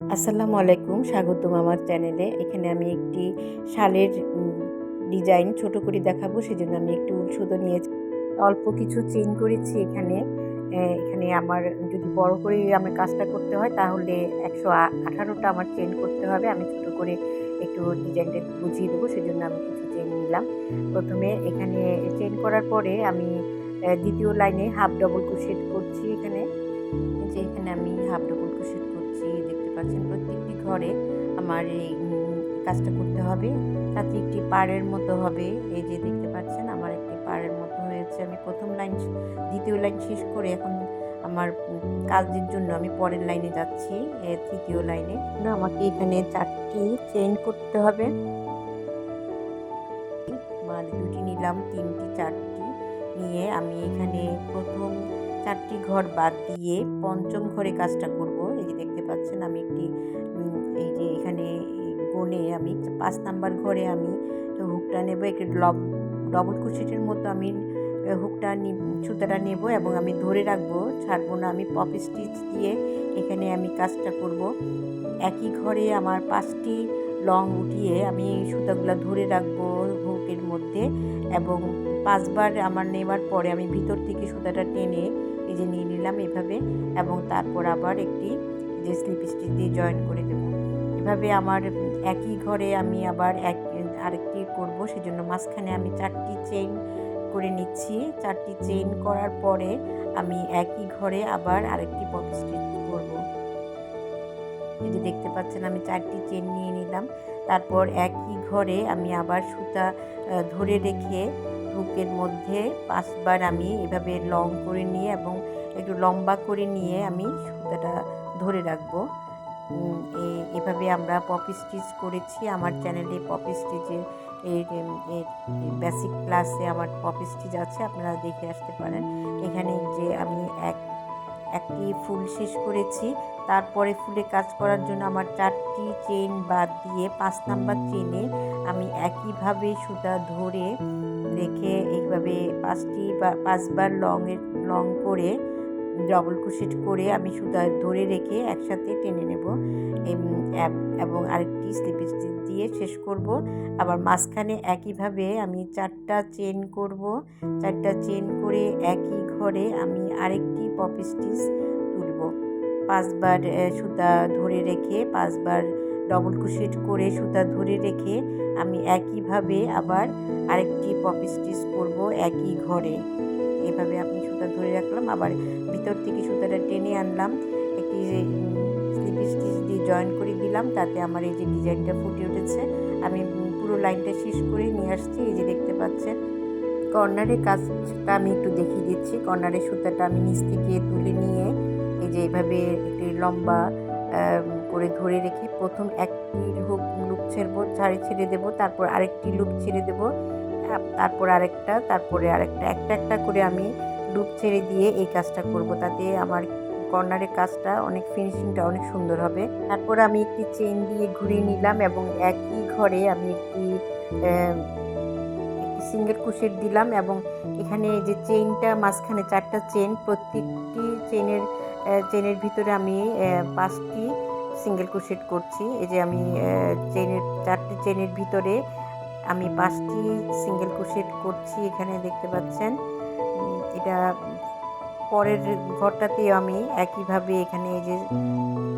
আসসালামু আলাইকুম, স্বাগতম আমার চ্যানেলে। এখানে আমি একটি শালের ডিজাইন ছোট করে দেখাবো, সেজন্য আমি একটু উল সুতো নিয়েছি। অল্প কিছু চেইন করেছি এখানে। এখানে আমার যদি বড় করে আমার কাজটা করতে হয়, তাহলে একশো আঠারোটা আমার চেইন করতে হবে। আমি ছোট করে একটু ডিজাইনটা বুঝিয়ে দেবো, সেজন্য আমি কিছু চেইন নিলাম। প্রথমে এখানে চেইন করার পরে আমি দ্বিতীয় লাইনে হাফ ডবল ক্রোশেট করছি এখানে। যে এখানে আমি হাফ ডবল ক্রোশেট করছি দেখতে পাচ্ছেন প্রত্যেকটি ঘরে আমার এই কাজটা করতে হবে। সাথে একটি পাড়ের মতো হবে। এই যে দেখতে পাচ্ছেন আমার একটি পাড়ের মতো হয়েছে। আমি প্রথম লাইন দ্বিতীয় লাইন শেষ করে এখন আমার কাজের জন্য আমি পরের লাইনে যাচ্ছি তৃতীয় লাইনে। আমাকে এখানে চারটি চেইন করতে হবে। মানে দুটি নিলাম, তিনটি, চারটি নিয়ে আমি এখানে প্রথম চারটি ঘর বাদ দিয়ে পঞ্চম ঘরে কাজটা করব। এই যে পাচ্ছেন আমি একটি এই যে এখানে কোণে আমি পাঁচ নাম্বার ঘরে আমি হুকটা নেব, একটি লব, ডবল কুশিটের মতো আমি হুকটা সুতাটা নেব এবং আমি ধরে রাখব, ছাড়বো না, আমি পপ স্টিচ দিয়ে এখানে আমি কাজটা করব। একই ঘরে আমার পাঁচটি লং উঠিয়ে আমি সুতাগুলো ধরে রাখব হুকের মধ্যে এবং পাঁচবার আমার নেবার পরে আমি ভিতর থেকে সুতাটা টেনে এই যে নিয়ে নিলাম এভাবে এবং তারপর আবার একটি যে স্লিপ স্টিচ দিয়ে জয়েন করে দেব। এভাবে আমার একই ঘরে আমি আবার এক, আরেকটি করব, সেজন্য মাঝখানে আমি চারটি চেইন করে নিচ্ছি। চারটি চেইন করার পরে আমি একই ঘরে আবার আরেকটি পপ স্টিচ করব। এই যে দেখতে পাচ্ছেন, আমি চারটি চেন নিয়ে নিলাম। তারপর একই ঘরে আমি আবার সুতা ধরে রেখে হুকের মধ্যে পাঁচবার আমি এভাবে লং করে নিয়ে এবং একটু লম্বা করে নিয়ে আমি সুতাটা ধরে রাখব। এভাবে আমরা পপি স্টিচ করেছি। আমার চ্যানেলে পপি স্টিচের বেসিক ক্লাসে আমার পপি স্টিচ আছে, আপনারা দেখে আসতে পারেন। এখানে যে আমি এক, একটি ফুল শেষ করেছি। তারপরে ফুলে কাজ করার জন্য আমার চারটি চেন বাদ দিয়ে পাঁচ নাম্বার চেনে আমি একইভাবে সুতা ধরে রেখে এইভাবে পাঁচটি বা, পাঁচবার লংয়ের লং করে ডবল ক্রোশেট করে আমি সুতা ধরে রেখে একসাথে টেনে নেব। এবং আরেকটি স্লিপ স্টিচ দিয়ে শেষ করব। আবার মাঝখানে একইভাবে আমি চারটা চেন করব। চারটা চেন করে একই ঘরে আমি আরেকটি পপ স্টিচ তুলব। পাঁচবার সুতা ধরে রেখে পাঁচবার ডবল ক্রোশেট করে সুতা ধরে রেখে আমি একইভাবে আবার আরেকটি পপ স্টিচ করব একই ঘরে। এভাবে আমি সুতা ধরে রাখলাম, আবার ভিতর থেকে সুতাটা টেনে আনলাম। একটি স্লিপ স্টিচ দিয়ে জয়েন করে দিলাম, তাতে আমার এই যে ডিজাইনটা ফুটে উঠেছে। আমি পুরো লাইনটা শেষ করে নিয়ে আসছি, এই যে দেখতে পাচ্ছেন। কর্নারের কাজটা আমি একটু দেখিয়ে দিচ্ছি। কর্নারের সুতাটা আমি নিচ থেকে তুলে নিয়ে, এই যে এইভাবে একটি লম্বা করে ধরে রেখে প্রথম একটি হুক লুক ছেড়বো ছাড়ে ছেড়ে দেবো, তারপর আরেকটি লুক ছেড়ে দেবো। তারপর আরেকটা, তারপরে আরেকটা, একটা একটা করে আমি ডুব ছেড়ে দিয়ে এই কাজটা করব। তাতে আমার কর্নারের কাজটা অনেক ফিনিশিংটা অনেক সুন্দর হবে। তারপর আমি একটি চেন দিয়ে ঘুরিয়ে নিলাম এবং একই ঘরে আমি একটি সিঙ্গেল কুশেট দিলাম এবং এখানে যে চেইনটা মাঝখানে চারটা চেন প্রত্যেকটি চেনের চেনের ভিতরে আমি পাঁচটি সিঙ্গেল কুশেট করছি। এই যে আমি চেনের চারটি চেনের ভিতরে আমি পাঁচটি সিঙ্গেল ক্রোশেট করছি এখানে দেখতে পাচ্ছেন। এটা পরের ঘরটাতে আমি একইভাবে এখানে এই যে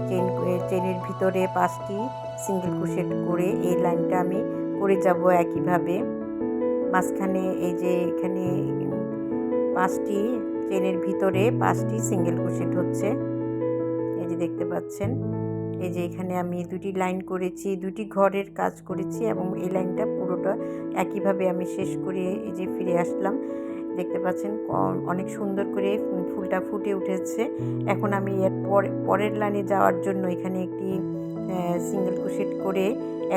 চেন চেনের ভিতরে পাঁচটি সিঙ্গেল ক্রোশেট করে এই লাইনটা আমি করে যাব একইভাবে। মাঝখানে এই যে এখানে পাঁচটি চেনের ভিতরে পাঁচটি সিঙ্গেল ক্রোশেট হচ্ছে। এই যে দেখতে পাচ্ছেন, এই যে এখানে আমি দুটি লাইন করেছি, দুটি ঘরের কাজ করেছি এবং এই লাইনটা পুরোটা একইভাবে আমি শেষ করে এই যে ফিরে আসলাম। দেখতে পাচ্ছেন অনেক সুন্দর করে ফুলটা ফুটে উঠেছে। এখন আমি এর পরের লাইনে যাওয়ার জন্য এখানে একটি সিঙ্গেল ক্রোশেট করে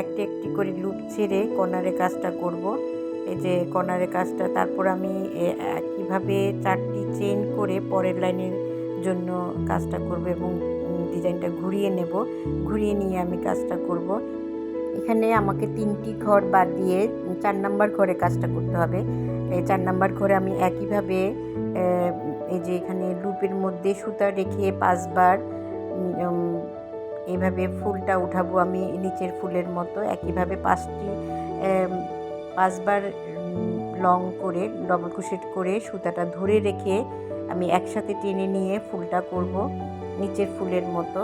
একটি একটি করে লুপ ছেড়ে কর্নারে কাজটা করব। এই যে কর্নারের কাজটা, তারপর আমি একইভাবে চারটি চেইন করে পরের লাইনের জন্য কাজটা করব এবং ডিজাইনটা ঘুরিয়ে নেব। ঘুরিয়ে নিয়ে আমি কাজটা করব। এখানে আমাকে তিনটি ঘর বাদ দিয়ে চার নাম্বার ঘরে কাজটা করতে হবে। এই চার নাম্বার ঘরে আমি একইভাবে এই যে এখানে লুপের মধ্যে সুতা রেখে পাঁচবার এইভাবে ফুলটা উঠাবো আমি নিচের ফুলের মতো। একইভাবে পাঁচটি পাঁচবার লং করে, ডবল ক্রোশেট করে সুতাটা ধরে রেখে আমি একসাথে টেনে নিয়ে ফুলটা করব নিচের ফুলের মতো।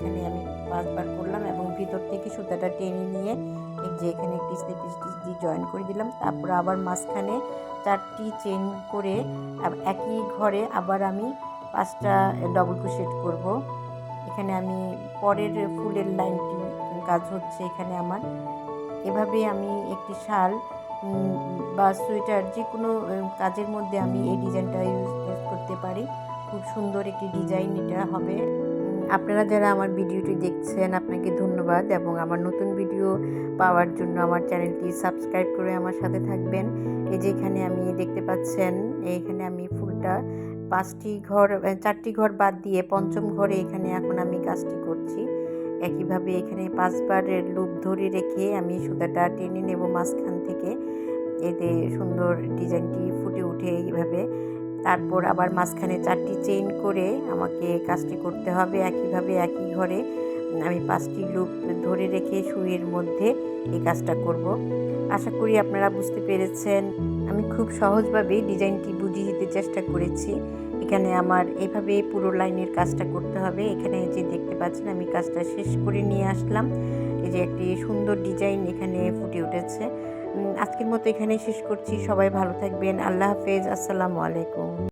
এখানে আমি পাঁচবার করলাম এবং ভিতর থেকে সুতাটা টেনে নিয়ে যে এখানে একটি স্লিপ স্টিচ দিয়ে জয়েন করে দিলাম। তারপর আবার মাঝখানে চারটি চেন করে একই ঘরে আবার আমি পাঁচটা ডবল ক্রোশেট করব। এখানে আমি পরের ফুলের লাইনটি, কাজ হচ্ছে এখানে আমার। এভাবে আমি একটি শাল বা সোয়েটার যে কোনো কাজের মধ্যে আমি এই ডিজাইনটা ইউজ করতে পারি। খুব সুন্দর একটি ডিজাইন এটা হবে। আপনারা যারা আমার ভিডিওটি দেখছেন, আপনাকে ধন্যবাদ এবং আমার নতুন ভিডিও পাওয়ার জন্য আমার চ্যানেলটি সাবস্ক্রাইব করে আমার সাথে থাকবেন। এই যে এখানে আমি দেখতে পাচ্ছেন, এইখানে আমি ফুলটা পাঁচটি ঘর চারটি ঘর বাদ দিয়ে পঞ্চম ঘরে এখানে এখন আমি কাজটি করছি। একইভাবে এখানে পাঁচবারের লুপ ধরে রেখে আমি সুতাটা টেনে নেব মাঝখান থেকে। এতে সুন্দর ডিজাইনটি ফুটে উঠে এইভাবে। তারপর আবার মাঝখানে চারটি চেইন করে আমাকে কাজটি করতে হবে একইভাবে একই ঘরে। আমি পাঁচটি লুপ ধরে রেখে সুইয়ের মধ্যে এই কাজটা করব। আশা করি আপনারা বুঝতে পেরেছেন। আমি খুব সহজভাবে ডিজাইনটি বুঝিয়ে দিতে চেষ্টা করেছি। এখানে আমার এভাবে পুরো লাইনের কাজটা করতে হবে। এখানে যে দেখতে পাচ্ছেন, আমি কাজটা শেষ করে নিয়ে আসলাম। এই যে একটি সুন্দর ডিজাইন এখানে ফুটে উঠেছে। আজকের মতো এখানেই শেষ করছি। সবাই ভালো থাকবেন। আল্লাহ হাফেজ। আসসালামু আলাইকুম।